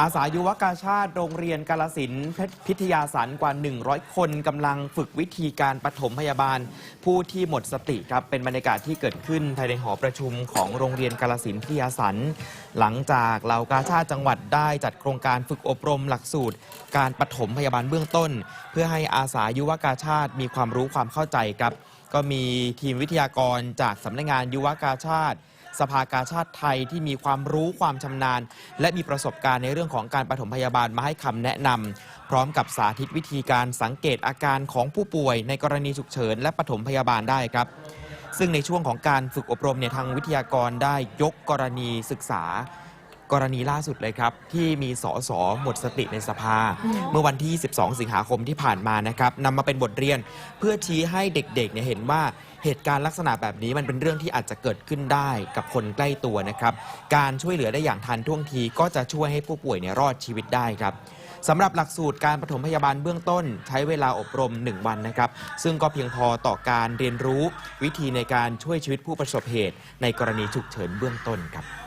อาสายุวกาชาติโรงเรียนกาลสินพิทยาสันกว่า 100 คนกำลังฝึกวิธีการปฐมพยาบาล ผู้ที่หมดสติครับเป็นบรรยากาศที่เกิดขึ้นภายในหอประชุมของโรงเรียนกาลสินพิทยาสันหลังจากเหล่ากาชาติจังหวัดได้จัดโครงการฝึกอบรมหลักสูตร การปฐมพยาบาลเบื้องต้น เพื่อให้อาสายุวกาชาติมีความรู้ความเข้าใจครับ ก็มีทีมวิทยากรจากสำนักงานยุวกาชาติ สภากาชาติไทยที่มีความรู้ความชำนาญ และมีประสบการณ์ในเรื่องของการปฐมพยาบาลมาให้คำแนะนำพร้อมกับสาธิตวิธีการสังเกตอาการของผู้ป่วย ในกรณีฉุกเฉินและปฐมพยาบาลได้ครับ ซึ่งในช่วงของการฝึกอบรมเนี่ยทางวิทยากรได้ยกกรณีศึกษา กรณีล่าสุดเลยครับ ที่มีสอสอหมดสติในสภา เมื่อวันที่ 12 สิงหาคมที่ผ่านมานะครับนำมาเป็นบทเรียนเพื่อชี้ให้เด็กๆเนี่ยเห็นว่าเหตุการณ์ลักษณะแบบนี้มันเป็นเรื่องที่อาจจะเกิดขึ้นได้กับคนใกล้ตัวนะครับ การช่วยเหลือได้อย่างทันท่วงทีก็จะช่วยให้ผู้ป่วยเนี่ยรอดชีวิตได้ครับสำหรับหลักสูตรการปฐมพยาบาลเบื้องต้น ใช้เวลาอบรม 1 วันนะครับ ซึ่งก็เพียงพอต่อการเรียนรู้ วิธีในการช่วยชีวิตผู้ประสบเหตุ ในกรณีฉุกเฉินเบื้องต้นครับ